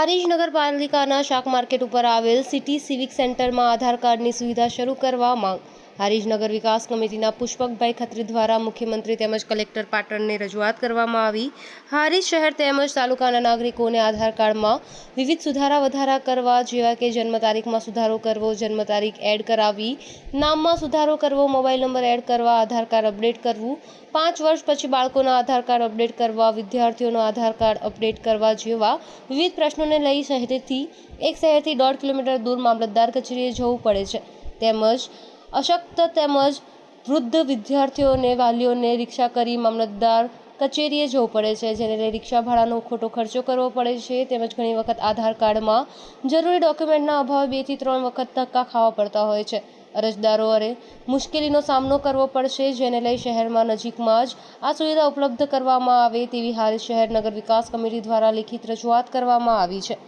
હારીજ નગરપાલિકાના શાક માર્કેટ ઉપર આવેલ સિટી સિવિક સેન્ટરમાં આધાર કાર્ડની સુવિધા શરૂ કરવા માંગ. હારીજ નગર વિકાસ કમિટીના પુષ્પકભાઈ ખત્રી દ્વારા મુખ્યમંત્રી તેમજ કલેક્ટર પાટણને રજૂઆત કરવામાં આવી. હારીજ શહેર તેમજ તાલુકાના નાગરિકોને આધાર કાર્ડમાં વિવિધ સુધારા વધારા કરવા, જેવા કે જન્મ તારીખમાં સુધારો કરવો, જન્મ તારીખ એડ કરાવવી, નામમાં સુધારો કરવો, મોબાઈલ નંબર એડ કરવા, આધાર કાર્ડ અપડેટ કરવું, પાંચ વર્ષ પછી બાળકોના આધાર કાર્ડ અપડેટ કરવા, વિદ્યાર્થીઓનો આધાર કાર્ડ અપડેટ કરવા જેવા વિવિધ પ્રશ્નોને લઈ શહેરથી, એક શહેરથી દોઢ કિલોમીટર દૂર મામલતદાર કચેરીએ જવું પડે છે. તેમજ અશક્ત તેમજ વૃદ્ધ વિદ્યાર્થીઓને, વાલીઓને રિક્ષા કરી મામલતદાર કચેરીએ જવું પડે છે, જેને લઈ રિક્ષા ભાડાનો ખોટો ખર્ચો કરવો પડે છે. તેમજ ઘણી વખત આધાર કાર્ડમાં જરૂરી ડોક્યુમેન્ટના અભાવે બેથી ત્રણ વખત ધક્કા ખાવા પડતા હોય છે. અરજદારોએ મુશ્કેલીનો સામનો કરવો પડશે, જેને લઈ શહેરમાં નજીકમાં જ આ સુવિધા ઉપલબ્ધ કરવામાં આવે તેવી હાલ શહેર નગર વિકાસ કમિટી દ્વારા લિખિત રજૂઆત કરવામાં આવી છે.